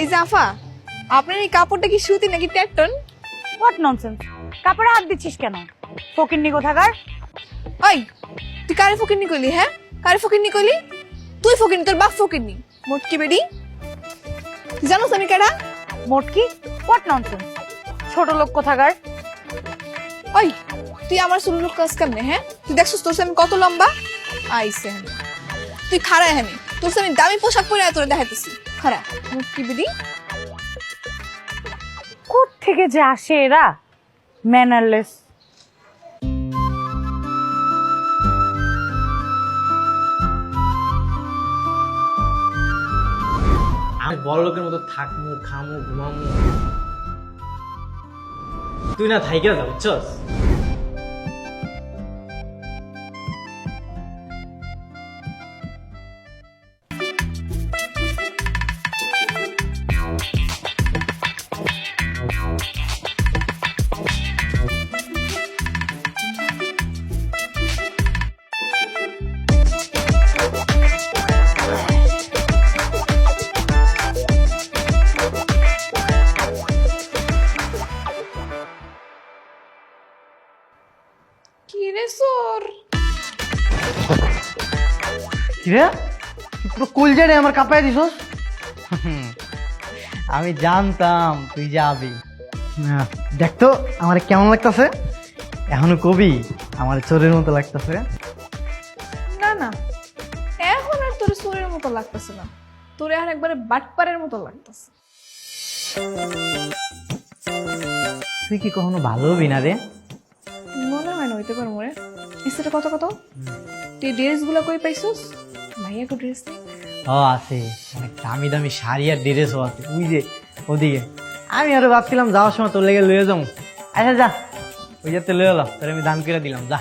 এই জাফা আপনার এই কাপড়টা কি সুতি নাকি ট্যাটন? হোয়াট ননসেন্স কাপড়ে হাত দিচ্ছিস কেন? ফকির নি কোথাকার? ওই তুই কারে ফকিরনি কইলি হ্যাঁ? কারে ফকিরনি কইলি? তুই ফকিরনি তোর বাপ ফকিরনি মোটকি বেডি? জানোস আমি কেডা? মোটকি হোয়াট ননসেন্স ছোট লোক কোথাকার? ওই তুই আমার সুলু লোক কাজ কেমনে হ্যাঁ? তুই দেখছিস তোর আমি কত লম্বা? আইসে তুই খাড়া হ্যাঁ তোর আমি দামি পোশাক পরে তোর দেখাইতেছি। মোটকি বেডি কোথ থেকে যে আসে এরা? ম্যানারলেস। আমি বড় লোকের মতো থাকমু খামু ঘুমামু। তুই না থাইকে যা বুঝছস? কি রে সোর কিরে? পুরো কলজারে আমার কাপায় দিছস? আমি জানতাম তুই যাবি। দেখ তো আমার কেমন লাগতেছে? এখনও কবি? আমার চোরের মতো লাগতেছে। না না এখন আর তোর চোরের মতো লাগতেছে না। তোর এখন একবারে বাটপারের মতো লাগতেছে। তুই কি কখনো ভালো হবি না রে? হইতে পারব রে এসেটা কত কত? তুই ড্রেসগুলো কই পাইছস? ভাইয়া কো ড্রেস ও আছে। অনেক দামি দামি শাড়ি আর ড্রেসও আছে। তুই যে ওদিকে। আমি আরও ভাবছিলাম যাওয়ার সময় তোর লেগে লয়ে যাব। আচ্ছা যা। ওই যাতে লয়ে এলো। তোর আমি দাম করে দিলাম। যা।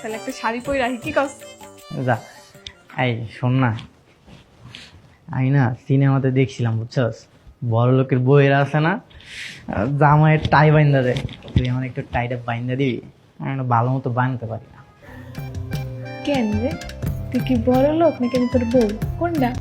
তাহলে একটা শাড়ি পরে রাখি কি কস? যা। এই শোন না। আমি না সিনেমাতে দেখছিলাম বুঝছস? বড় লোকের বইয়েরা আছে না জামায়ের টাই বাইন্দা দেয়। তুই আমার একটু টাইটা বাইন্দা দিবি? আমি ভালো মতো বানাতে পারি না। কেন রে? তুই কি বড় লোক নাকি আমি তোর বউ? কোনটা?